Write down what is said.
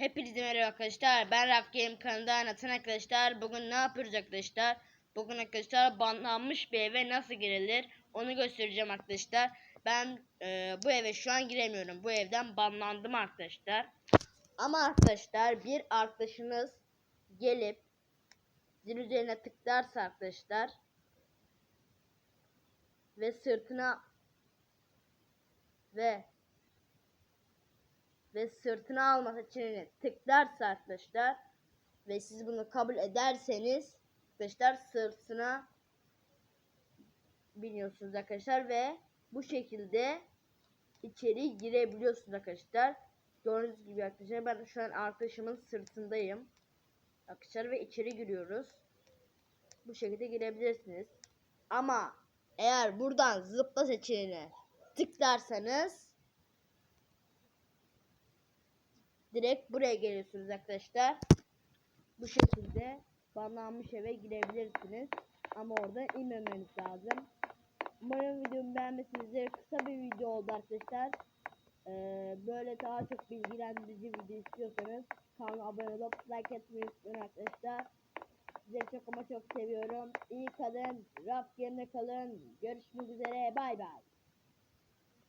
Hepinize merhaba arkadaşlar. Ben Raf Game kanalından Atan arkadaşlar. Bugün ne yapıyoruz arkadaşlar? Bugün arkadaşlar banlanmış bir eve nasıl girilir onu göstereceğim arkadaşlar. Ben e, bu eve şu an giremiyorum. Bu evden banlandım arkadaşlar. Ama arkadaşlar bir arkadaşınız gelip zil üzerine tıklarsa arkadaşlar ve sırtına ve ve sırtına alma seçeneğine tıklarsa arkadaşlar ve siz bunu kabul ederseniz arkadaşlar sırtına biniyorsunuz arkadaşlar ve bu şekilde içeri girebiliyorsunuz arkadaşlar. Gördüğünüz gibi arkadaşlar ben şu an arkadaşımın sırtındayım. Arkadaşlar ve içeri giriyoruz. Bu şekilde girebilirsiniz. Ama eğer buradan zıpla seçeneğine tıklarsanız direkt buraya geliyorsunuz arkadaşlar. Bu şekilde banlanmış eve girebilirsiniz. Ama orada inmemeniz lazım. Umarım videomu beğenmişsinizdir. Kısa bir video oldu arkadaşlar. Ee, böyle daha çok bilgilendirici video istiyorsanız kanala abone olup like etmeyi unutmayın arkadaşlar. Sizleri çok ama çok seviyorum. İyi kalın. Raf yerine kalın. Görüşmek üzere. Bay bay.